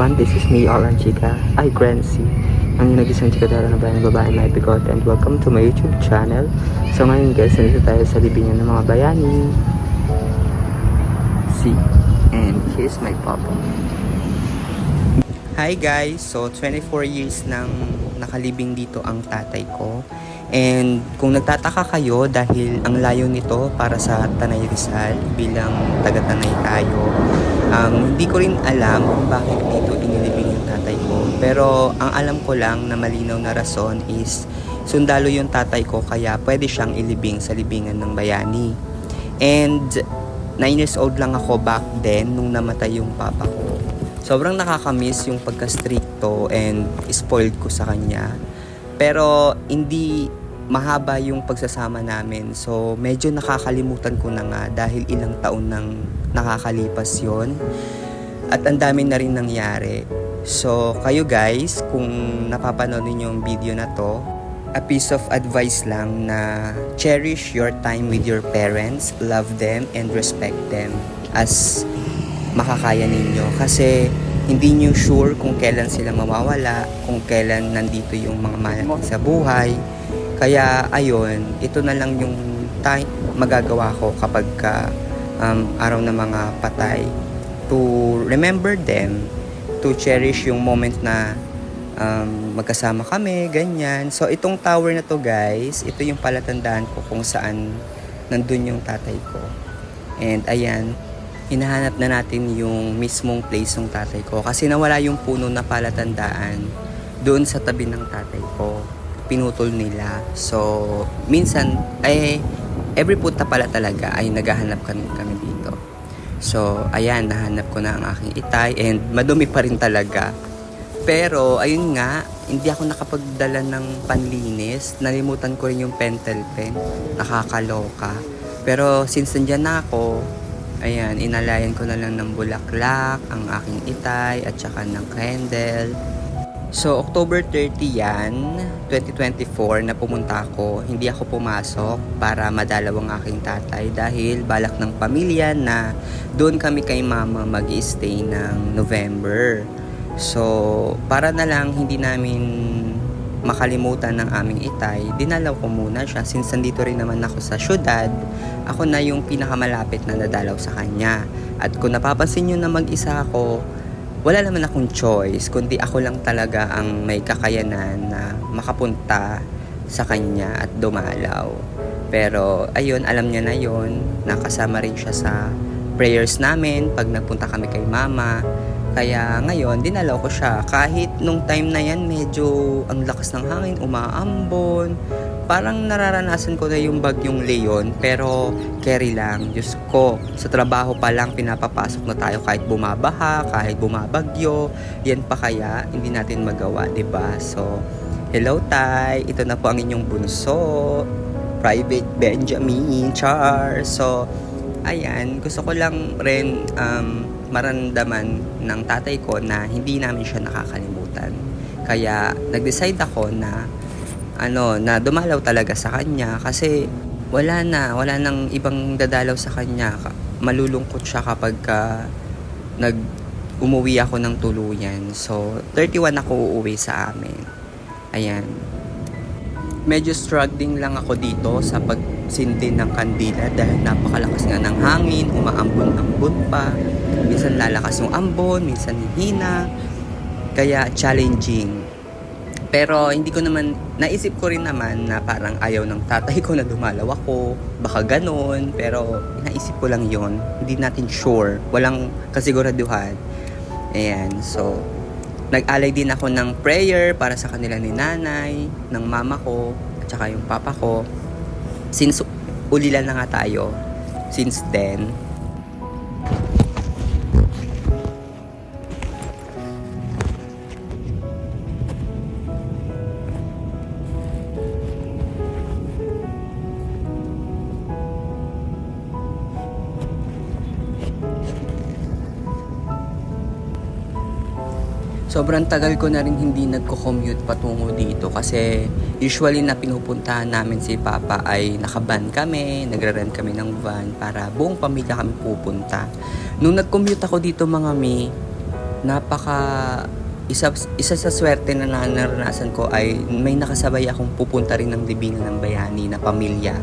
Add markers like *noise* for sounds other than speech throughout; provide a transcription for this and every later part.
Everyone, this is me, Alan Chica. Ay, Grancy. Ang nagisang chikadara na bayan babae live bigot and welcome to my YouTube channel. So ngayon guys, nandito tayo sa libingan ng mga bayani. See, and here's my papa. Hi guys! So 24 years nang nakalibing dito ang tatay ko. And kung nagtataka kayo dahil ang layo nito para sa Tanay Rizal bilang taga-Tanay tayo, um, hindi ko rin alam kung bakit dito inilibing yung tatay ko. Pero ang alam ko lang na malinaw na rason is sundalo yung tatay ko kaya pwede siyang ilibing sa libingan ng bayani. And 9 years old lang ako back then nung namatay yung papa ko. Sobrang nakakamiss yung pagka-stricto and spoiled ko sa kanya. Pero hindi mahaba yung pagsasama namin. So medyo nakakalimutan ko na nga dahil ilang taon nang nakakalipas yon At ang dami na rin nangyari. So kayo guys, kung napapanood niyo yung video na to, a piece of advice lang na cherish your time with your parents, love them, and respect them as makakaya ninyo. Kasi hindi nyo sure kung kailan sila mawawala, kung kailan nandito yung mga mahal sa buhay. Kaya ayun, ito na lang yung time magagawa ko kapag ka, um, araw ng mga patay to remember them, to cherish yung moment na um, magkasama kami, ganyan. So, itong tower na to guys, ito yung palatandaan ko kung saan nandun yung tatay ko. And ayan, hinahanap na natin yung mismong place ng tatay ko. Kasi nawala yung puno na palatandaan doon sa tabi ng tatay ko. Pinutol nila. So, minsan, ay, every punta pala talaga ay naghahanap kami, kami dito. So, ayan, nahanap ko na ang aking itay and madumi pa rin talaga. Pero, ayun nga, hindi ako nakapagdala ng panlinis. Nalimutan ko rin yung pentel pen. Nakakaloka. Pero, since nandyan na ako, ayan, inalayan ko na lang ng bulaklak, ang aking itay, at saka ng candle. So, October 30 yan, 2024, na pumunta ako. Hindi ako pumasok para madalaw ang aking tatay dahil balak ng pamilya na doon kami kay mama mag stay ng November. So, para na lang hindi namin makalimutan ng aming itay, dinalaw ko muna siya since nandito rin naman ako sa syudad. Ako na yung pinakamalapit na nadalaw sa kanya. At kung napapansin nyo na mag-isa ako, wala naman akong choice, kundi ako lang talaga ang may kakayanan na makapunta sa kanya at dumalaw. Pero ayun, alam niya na yon nakasama rin siya sa prayers namin pag nagpunta kami kay mama. Kaya ngayon, dinalaw ko siya. Kahit nung time na yan, medyo ang lakas ng hangin, umaambon. Parang nararanasan ko na yung bagyong Leon, pero carry lang. Diyos ko, sa trabaho pa lang pinapapasok na tayo kahit bumabaha, kahit bumabagyo. Yan pa kaya, hindi natin magawa, 'di ba So, hello Tay, ito na po ang inyong bunso. Private Benjamin Char. So, ayan, gusto ko lang rin um, marandaman ng tatay ko na hindi namin siya nakakalimutan. Kaya nag-decide ako na ano, na dumalaw talaga sa kanya kasi wala na, wala nang ibang dadalaw sa kanya. Ka- Malulungkot siya kapag ka nag umuwi ako ng tuluyan. So, 31 ako uuwi sa amin. Ayan. Medyo struggling lang ako dito sa pagsindi ng kandila dahil napakalakas nga ng hangin, umaambon-ambon pa. Minsan lalakas yung ambon, minsan hina. Kaya challenging. Pero hindi ko naman, naisip ko rin naman na parang ayaw ng tatay ko na dumalaw ako. Baka ganun. Pero naisip ko lang yon Hindi natin sure. Walang kasiguraduhan. Ayan. So, nag-alay din ako ng prayer para sa kanila ni nanay, ng mama ko, at saka yung papa ko. Since ulilan na nga tayo, since then, Sobrang tagal ko na rin hindi nagko-commute patungo dito kasi usually na pinupuntahan namin si Papa ay nakaban kami, nagre-rent kami ng van para buong pamilya kami pupunta. Nung nag-commute ako dito mga mi, napaka isa, isa sa swerte na na- naranasan ko ay may nakasabay akong pupunta rin ng libingan ng bayani na pamilya.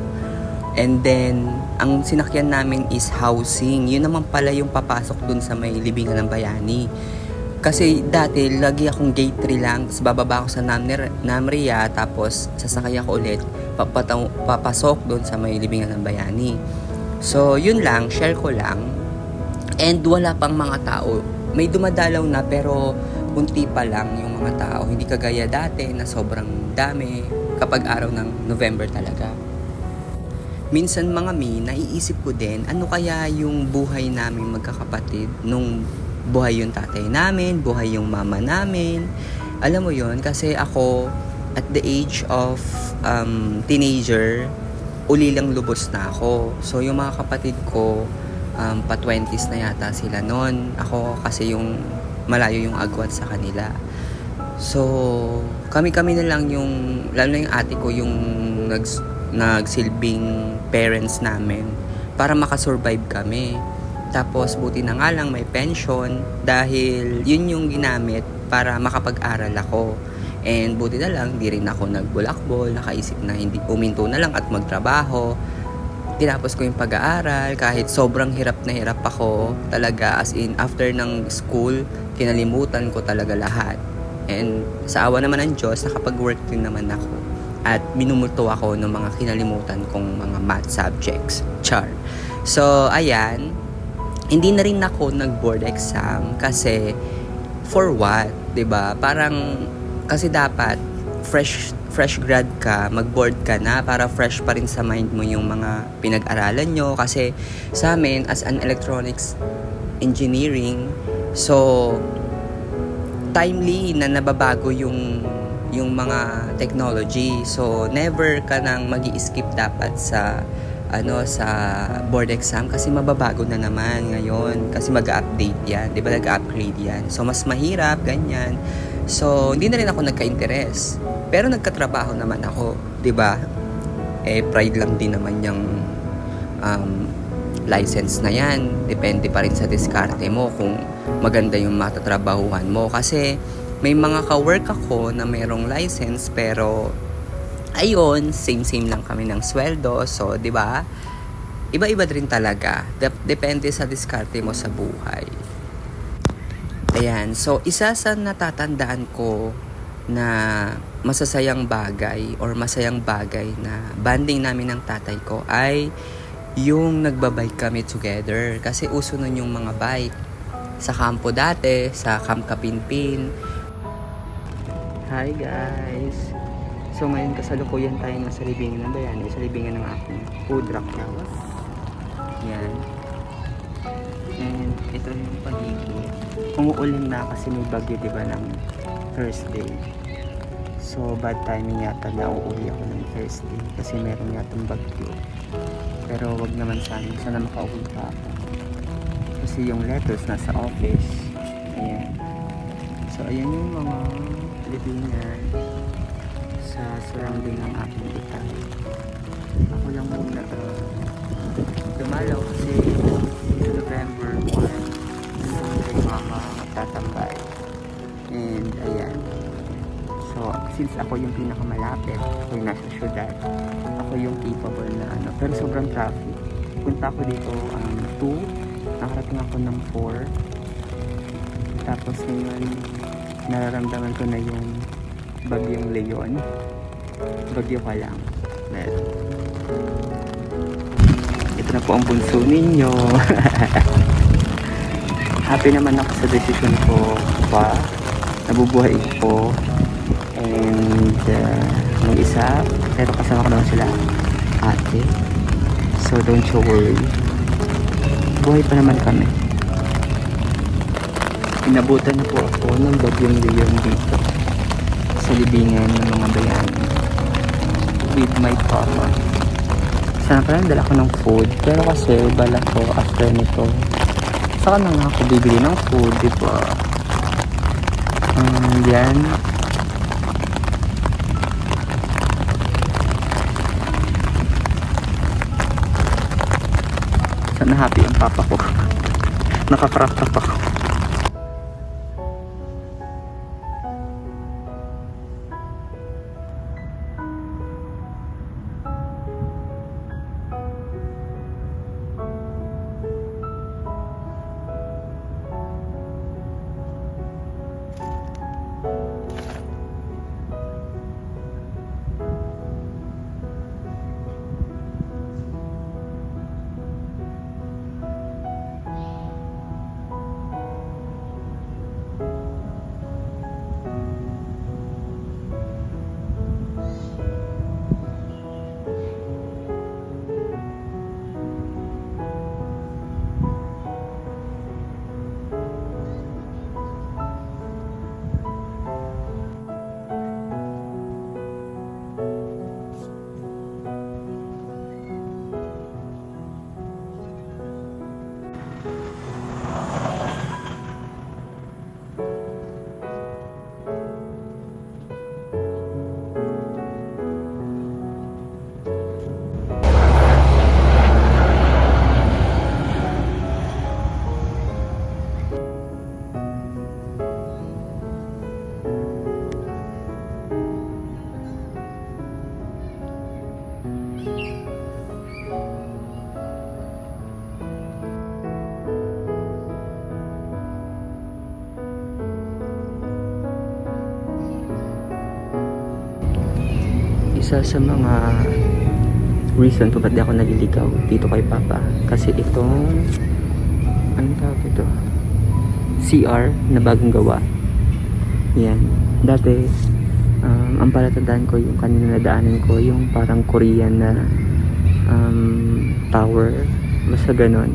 And then, ang sinakyan namin is housing. Yun naman pala yung papasok dun sa may libingan ng bayani. Kasi dati, lagi akong gate 3 lang. Tapos bababa ako sa Namner, Namria. Tapos sasakay ako ulit. Papataw, papasok dun sa may libingan ng bayani. So, yun lang. Share ko lang. And wala pang mga tao. May dumadalaw na pero unti pa lang yung mga tao. Hindi kagaya dati na sobrang dami kapag araw ng November talaga. Minsan mga mi, naiisip ko din, ano kaya yung buhay namin magkakapatid nung buhay yung tatay namin, buhay yung mama namin. Alam mo yon kasi ako, at the age of um, teenager, uli lang lubos na ako. So yung mga kapatid ko, um, pa 20s na yata sila noon. Ako kasi yung malayo yung agwat sa kanila. So, kami-kami na lang yung, lalo na yung ate ko, yung nags, nagsilbing parents namin para makasurvive kami. Tapos, buti na nga lang may pension dahil yun yung ginamit para makapag-aral ako. And buti na lang, di rin ako nagbulakbol, nakaisip na hindi uminto na lang at magtrabaho. Tinapos ko yung pag-aaral kahit sobrang hirap na hirap ako talaga as in after ng school, kinalimutan ko talaga lahat. And sa awa naman ng Diyos, nakapag-work din naman ako. At minumuto ako ng mga kinalimutan kong mga math subjects. Char. So, ayan. Hindi na rin ako nag-board exam kasi for what? 'Di ba Parang, kasi dapat fresh fresh grad ka, mag-board ka na para fresh pa rin sa mind mo yung mga pinag-aralan nyo. Kasi sa amin, as an electronics engineering, so timely na nababago yung yung mga technology. So never ka nang magi skip dapat sa ano sa board exam kasi mababago na naman ngayon kasi mag-update yan, 'di ba? Nag-upgrade yan. So mas mahirap ganyan. So hindi na rin ako nagka-interest. Pero nagkatrabaho naman ako, 'di ba? Eh pride lang din naman yung um, license na yan. Depende pa rin sa diskarte mo kung maganda yung matatrabahuhan mo. Kasi may mga ka-work ako na mayroong license pero ayun, same-same lang kami ng sweldo. So, di ba? Iba-iba rin talaga. Dep- depende sa diskarte mo sa buhay. Ayan. So, isa sa natatandaan ko na masasayang bagay or masayang bagay na banding namin ng tatay ko ay yung nagbabike kami together. Kasi uso nun yung mga bike. Sa kampo dati, sa Camp Kapinpin. Hi guys! So ngayon kasalukuyan tayo nga sa ng bayani, sa libingan ng aking food truck house. Yan. And ito yung paligid. Umuulan na kasi may bagyo di ba ng Thursday. So bad timing yata na uuwi ako ng Thursday kasi meron yatang bagyo. Pero wag naman sana, sana makauwi pa ako. Kasi yung letters nasa office. Ayan. So ayan yung mga libingan sa surrounding ng aking itay. Ako lang muna uh, dumalaw kasi November 1 nandun kay mama magtatambay. And ayan. So, since ako yung pinakamalapit, ako yung nasa syudad, ako yung capable na ano. Pero sobrang traffic. Punta ako dito um, 2, nakarating ako ng 4. Tapos ngayon, nararamdaman ko na yung bagyong Leon. Bagyo pa lang. Meron. Ito na po ang bunso ninyo. *laughs* Happy naman ako sa decision ko pa. Nabubuhay ko. And uh, nung isa, pero kasama ko naman sila ate. So don't you worry. Buhay pa naman kami. Inabutan na po ako ng bagyong Leon dito sa libingan ng mga bayani with my papa. Sana dala ko ng food. Pero kasi bala ko after nito. Saka na nga ako bibili ng food di ba? Um, yan. Sana happy ang papa ko. *laughs* Nakakrap-krap ako isa sa mga reason kung ba't di ako naliligaw dito kay Papa. Kasi itong, ano tawag ito? CR na bagong gawa. Yan. Dati, um, ang palatandaan ko yung kanina nadaanan ko, yung parang Korean na um, tower. Basta ganon.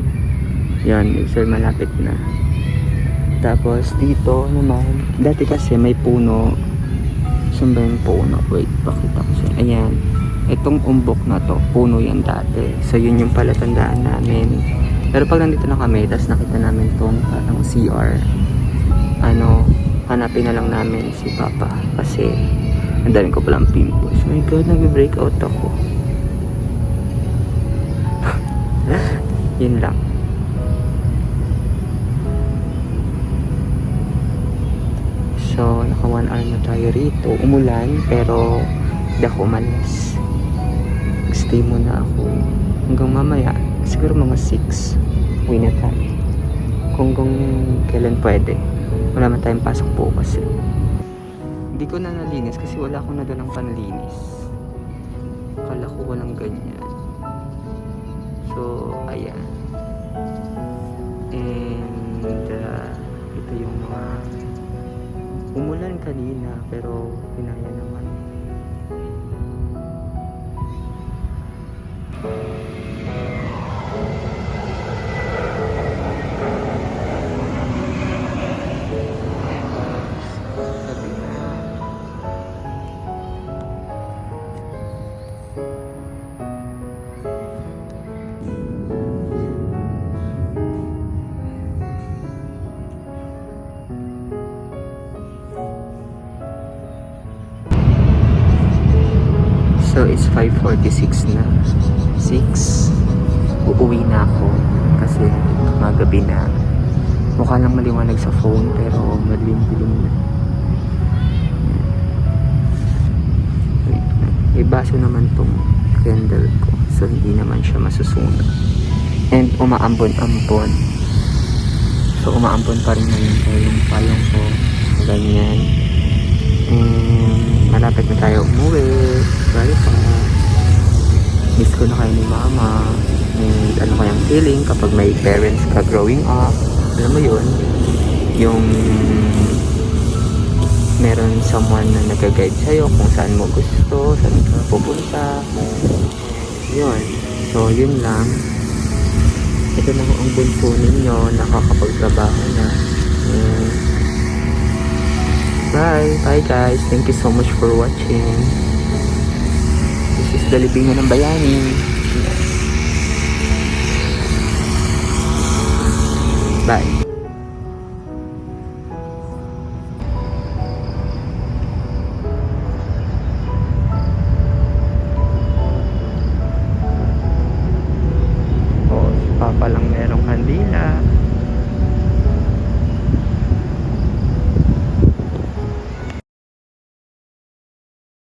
Yan, so malapit na. Tapos dito naman, dati kasi may puno. Ba yung puno? Wait, pakita ko siya. Ayan. Itong umbok na to, puno yan dati. So yun yung palatandaan namin. Pero pag nandito na kami, tapos nakita namin tong parang CR, ano, hanapin na lang namin si Papa. Kasi, ang dami ko palang pimples. My God, nag-breakout ako. *laughs* yun lang. So, naka one hour na tayo rito. Umulan, pero hindi ako umalis. Stay muna ako hanggang mamaya. Siguro mga 6. Uwi na tayo. Kung kung kailan pwede. Wala man tayong pasok bukas eh. Hindi ko na nalinis kasi wala akong nadalang panlinis. Kala ko walang ganyan. So, ayan. And, uh, ito yung mga umulan kanina pero pinaya naman. 5.46 na. 6. Uuwi na ako kasi magabi na. Mukha lang maliwanag sa phone pero madilim-dilim na. Wait, may baso naman tong candle ko. So hindi naman siya masusunog. And umaambon-ambon. So umaambon pa rin ngayon ko yung payong ko. Ganyan. And malapit na tayo umuwi. Bye pa. Miss ko na kayo ni mama. And ano kayang feeling kapag may parents ka growing up. Alam mo yun, yung meron someone na nag-guide sa'yo kung saan mo gusto, saan ka pupunta. Yun. So, yun lang. Ito na ang bunso ninyo, nakakapagtrabaho na. And, Bye. Bye guys. Thank you so much for watching. This is the Libingan ng Bayani. Bye.